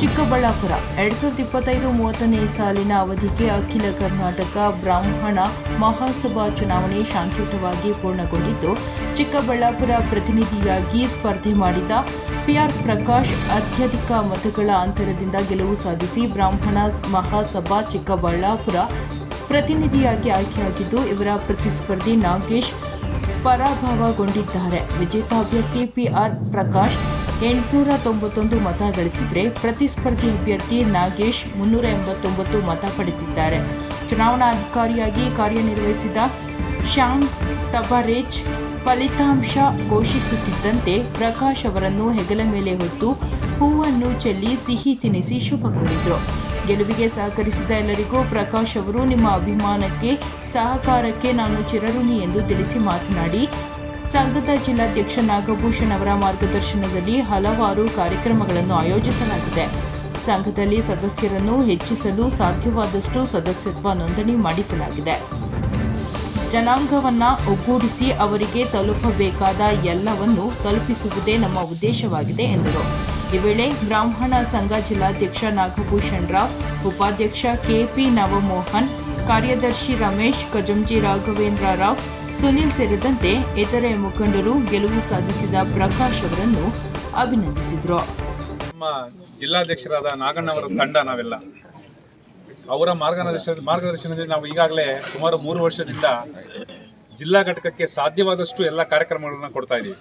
ಚಿಕ್ಕಬಳ್ಳಾಪುರ. ಎರಡ್ ಸಾವಿರದ ಇಪ್ಪತ್ತೈದು ಮೂವತ್ತನೇ ಸಾಲಿನ ಅವಧಿಗೆ ಅಖಿಲ ಕರ್ನಾಟಕ ಬ್ರಾಹ್ಮಣ ಮಹಾಸಭಾ ಚುನಾವಣೆ ಶಾಂತಿಯುತವಾಗಿ ಪೂರ್ಣಗೊಂಡಿದ್ದು, ಚಿಕ್ಕಬಳ್ಳಾಪುರ ಪ್ರತಿನಿಧಿಯಾಗಿ ಸ್ಪರ್ಧೆ ಮಾಡಿದ ಪಿಆರ್ ಪ್ರಕಾಶ್ ಅತ್ಯಧಿಕ ಮತಗಳ ಅಂತರದಿಂದ ಗೆಲುವು ಸಾಧಿಸಿ ಬ್ರಾಹ್ಮಣ ಮಹಾಸಭಾ ಚಿಕ್ಕಬಳ್ಳಾಪುರ ಪ್ರತಿನಿಧಿಯಾಗಿ ಆಯ್ಕೆಯಾಗಿದ್ದು, ಇವರ ಪ್ರತಿಸ್ಪರ್ಧಿ ನಾಗೇಶ್ ಪರಾಭವಗೊಂಡಿದ್ದಾರೆ. ವಿಜೇತ ಅಭ್ಯರ್ಥಿ ಪಿಆರ್ ಪ್ರಕಾಶ್ ಎಂಟುನೂರ ತೊಂಬತ್ತೊಂದು ಮತ ಗಳಿಸಿದರೆ ಪ್ರತಿಸ್ಪರ್ಧಿ ಅಭ್ಯರ್ಥಿ ನಾಗೇಶ್ ಮುನ್ನೂರ ಎಂಬತ್ತೊಂಬತ್ತು ಮತ ಪಡೆದಿದ್ದಾರೆ. ಚುನಾವಣಾಧಿಕಾರಿಯಾಗಿ ಕಾರ್ಯನಿರ್ವಹಿಸಿದ ಶ್ಯಾಮ್ಸ್ ತಬರೇಜ್ ಫಲಿತಾಂಶ ಘೋಷಿಸುತ್ತಿದ್ದಂತೆ ಪ್ರಕಾಶ್ ಅವರನ್ನು ಹೆಗಲ ಮೇಲೆ ಹೊತ್ತು ಹೂವನ್ನು ಚೆಲ್ಲಿ ಸಿಹಿ ತಿನ್ನಿಸಿ ಶುಭ ಕೋರಿದರು. ಗೆಲುವಿಗೆ ಸಹಕರಿಸಿದ ಎಲ್ಲರಿಗೂ ಪ್ರಕಾಶ್ ಅವರು, ನಿಮ್ಮ ಅಭಿಮಾನಕ್ಕೆ, ಸಹಕಾರಕ್ಕೆ ನಾನು ಚಿರಋಣಿ ಎಂದು ತಿಳಿಸಿ ಮಾತನಾಡಿ ಸಂಘದ ಜಿಲ್ಲಾಧ್ಯಕ್ಷ ನಾಗಭೂಷಣ್ ಅವರ ಮಾರ್ಗದರ್ಶನದಲ್ಲಿ ಹಲವಾರು ಕಾರ್ಯಕ್ರಮಗಳನ್ನು ಆಯೋಜಿಸಲಾಗಿದೆ. ಸಂಘದಲ್ಲಿ ಸದಸ್ಯರನ್ನು ಹೆಚ್ಚಿಸಲು ಸಾಧ್ಯವಾದಷ್ಟು ಸದಸ್ಯತ್ವ ನೋಂದಣಿ ಮಾಡಿಸಲಾಗಿದೆ. ಜನಾಂಗವನ್ನು ಒಗ್ಗೂಡಿಸಿ ಅವರಿಗೆ ತಲುಪಬೇಕಾದ ಎಲ್ಲವನ್ನು ತಲುಪಿಸುವುದೇ ನಮ್ಮ ಉದ್ದೇಶವಾಗಿದೆ, ಎಂದರು. ಈ ವೇಳೆ ಬ್ರಾಹ್ಮಣ ಸಂಘ ಜಿಲ್ಲಾಧ್ಯಕ್ಷ ನಾಗಭೂಷಣ್ ರಾವ್, ಉಪಾಧ್ಯಕ್ಷ ಕೆಪಿ ನವಮೋಹನ್ ಕಾರ್ಯದರ್ಶಿ ರಮೇಶ್ ಕಜಂಜಿ ರಾಘವೇಂದ್ರ ರಾವ್, ಸುನಿಲ್ ಸೇರಿದಂತೆ ಇತರೆ ಮುಖಂಡರು ಗೆಲುವು ಸಾಧಿಸಿದ ಪ್ರಕಾಶ್ ಅವರನ್ನು ಅಭಿನಂದಿಸಿದರು. ನಮ್ಮ ಜಿಲ್ಲಾಧ್ಯಕ್ಷರಾದ ನಾಗಣ್ಣವರ ತಂಡ ನಾವೆಲ್ಲ. ಅವರ ಮಾರ್ಗದರ್ಶನ, ಮಾರ್ಗದರ್ಶನದಲ್ಲಿ ನಾವು ಈಗಾಗಲೇ ಸುಮಾರು ಮೂರು ವರ್ಷದಿಂದ ಜಿಲ್ಲಾ ಘಟಕಕ್ಕೆ ಸಾಧ್ಯವಾದಷ್ಟು ಎಲ್ಲ ಕಾರ್ಯಕ್ರಮಗಳನ್ನು ಕೊಡ್ತಾ ಇದ್ದೀವಿ.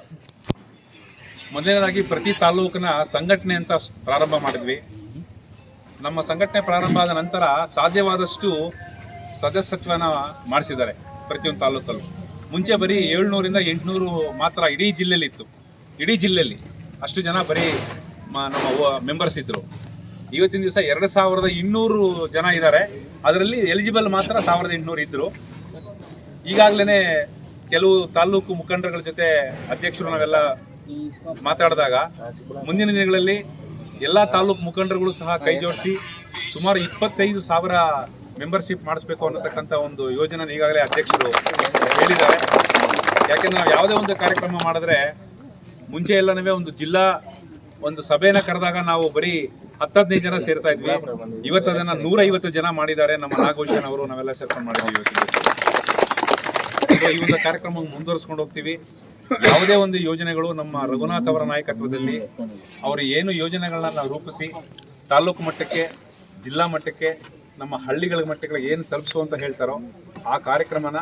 ಮೊದಲನೇದಾಗಿ ಪ್ರತಿ ತಾಲೂಕಿನ ಸಂಘಟನೆ ಅಂತ ಪ್ರಾರಂಭ ಮಾಡಿದ್ವಿ. ನಮ್ಮ ಸಂಘಟನೆ ಪ್ರಾರಂಭ ಆದ ನಂತರ ಸಾಧ್ಯವಾದಷ್ಟು ಸದಸ್ಯತ್ವನ ಮಾಡಿಸಿದ್ದಾರೆ ಪ್ರತಿಯೊಂದು ತಾಲೂಕಲ್ಲೂ. ಮುಂಚೆ ಬರೀ ಏಳ್ನೂರಿಂದ ಎಂಟುನೂರು ಮಾತ್ರ ಇಡೀ ಜಿಲ್ಲೆಯಲ್ಲಿ ಇತ್ತು. ಇಡೀ ಜಿಲ್ಲೆಯಲ್ಲಿ ಅಷ್ಟು ಜನ ಬರೀ ನಮ್ಮ ಮೆಂಬರ್ಸ್ ಇದ್ದರು ಇವತ್ತಿನ ದಿವಸ ಎರಡು ಸಾವಿರದ ಇನ್ನೂರು ಜನ ಇದ್ದಾರೆ. ಅದರಲ್ಲಿ ಎಲಿಜಿಬಲ್ ಮಾತ್ರ ಸಾವಿರದ ಎಂಟುನೂರು ಇದ್ದರು ಈಗಾಗಲೇ ಕೆಲವು ತಾಲೂಕು ಮುಖಂಡರುಗಳ ಜೊತೆ ಅಧ್ಯಕ್ಷರು ನಾವೆಲ್ಲ ಮಾತಾಡಿದಾಗ ಮುಂದಿನ ದಿನಗಳಲ್ಲಿ ಎಲ್ಲ ತಾಲೂಕು ಮುಖಂಡರುಗಳು ಸಹ ಕೈ ಜೋಡಿಸಿ ಸುಮಾರು ಇಪ್ಪತ್ತೈದು ಸಾವಿರ ಮೆಂಬರ್ಶಿಪ್ ಮಾಡಿಸ್ಬೇಕು ಅನ್ನತಕ್ಕಂಥ ಒಂದು ಯೋಜನೆ ಈಗಾಗಲೇ ಅಧ್ಯಕ್ಷರು ಹೇಳಿದ್ದಾರೆ. ಯಾಕೆಂದ್ರೆ ನಾವು ಯಾವುದೇ ಒಂದು ಕಾರ್ಯಕ್ರಮ ಮಾಡಿದ್ರೆ ಮುಂಚೆ ಎಲ್ಲನೂ ಒಂದು ಜಿಲ್ಲಾ ಒಂದು ಸಭೆನ ಕರೆದಾಗ ನಾವು ಬರೀ ಹತ್ತದೈದು ಜನ ಸೇರ್ತಾ ಇದ್ವಿ. ಇವತ್ತು ಅದನ್ನು ನೂರ ಐವತ್ತು ಜನ ಮಾಡಿದ್ದಾರೆ. ನಮ್ಮ ನಾಗಭೂಷಣ್ ಅವರು, ನಾವೆಲ್ಲ ಸೇರ್ಕೊಂಡು ಮಾಡಿದ್ವಿ ಇವತ್ತು. ಈ ಒಂದು ಕಾರ್ಯಕ್ರಮ ಮುಂದುವರಿಸ್ಕೊಂಡು ಹೋಗ್ತೀವಿ. ಯಾವುದೇ ಒಂದು ಯೋಜನೆಗಳು ನಮ್ಮ ರಘುನಾಥ್ ಅವರ ನಾಯಕತ್ವದಲ್ಲಿ ಅವರು ಏನು ಯೋಜನೆಗಳನ್ನ ರೂಪಿಸಿ ತಾಲೂಕು ಮಟ್ಟಕ್ಕೆ, ಜಿಲ್ಲಾ ಮಟ್ಟಕ್ಕೆ ನಮ್ಮ ಹಳ್ಳಿಗಳ ಮಟ್ಟಿಗಳಿಗೆ ಏನು ತಲುಪಿಸು ಅಂತ ಹೇಳ್ತಾರೋ ಆ ಕಾರ್ಯಕ್ರಮನ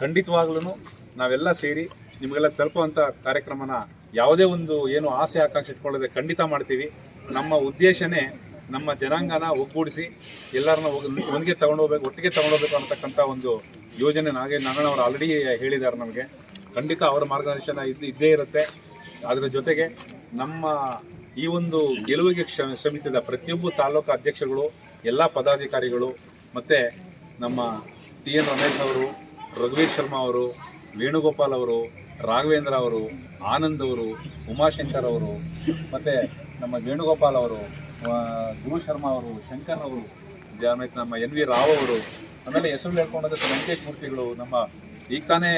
ಖಂಡಿತವಾಗ್ಲೂ ನಾವೆಲ್ಲ ಸೇರಿ ನಿಮಗೆಲ್ಲ ತಲುಪುವಂಥ ಕಾರ್ಯಕ್ರಮನ ಯಾವುದೇ ಒಂದು ಏನು ಆಸೆ ಆಕಾಂಕ್ಷೆ ಇಟ್ಕೊಳ್ಳದೆ ಖಂಡಿತ ಮಾಡ್ತೀವಿ. ನಮ್ಮ ಉದ್ದೇಶನೇ ನಮ್ಮ ಜನಾಂಗನ ಒಗ್ಗೂಡಿಸಿ ಎಲ್ಲರನ್ನ ಒಂದಿಗೆ ತಗೊಂಡೋಗ್ಬೇಕು ಒಟ್ಟಿಗೆ ತಗೊಂಡೋಗ್ಬೇಕು ಅನ್ನತಕ್ಕಂಥ ಒಂದು ಯೋಜನೆ ನಾಗೇ ನಾಗಣ್ಣವರು ಆಲ್ರೆಡಿ ಹೇಳಿದ್ದಾರೆ ನಮಗೆ. ಖಂಡಿತ ಅವರ ಮಾರ್ಗದರ್ಶನ ಇದ್ದು ಇದ್ದೇ ಇರುತ್ತೆ. ಅದರ ಜೊತೆಗೆ ನಮ್ಮ ಈ ಒಂದು ಗೆಲುವಿಗೆ ಶ್ರ ಶ್ರಮಿಸಿದ ಪ್ರತಿಯೊಬ್ಬ ತಾಲೂಕು ಅಧ್ಯಕ್ಷರುಗಳು ಎಲ್ಲ ಪದಾಧಿಕಾರಿಗಳು ಮತ್ತು ನಮ್ಮ ಟಿ ಎನ್ ರಮೇಶ್ ಅವರು, ರಘುವೀರ್ ಶರ್ಮಾ ಅವರು, ವೇಣುಗೋಪಾಲ್ ಅವರು, ರಾಘವೇಂದ್ರ ಅವರು, ಆನಂದ್ ಅವರು, ಉಮಾಶಂಕರ್ ಅವರು, ಮತ್ತು ನಮ್ಮ ವೇಣುಗೋಪಾಲ್ ಅವರು ಗುರು ಶರ್ಮಾ ಅವರು, ಶಂಕರ್ ಅವರು ಆಮೇಲೆ ನಮ್ಮ ಎನ್ ವಿ ರಾವ್ ಅವರು ಆಮೇಲೆ ಹೆಸರು ಹೇಳ್ಕೊಂಡಂಥ ವೆಂಕಟೇಶ್ ಮೂರ್ತಿಗಳು, ನಮ್ಮ ಈಗ ತಾನೇ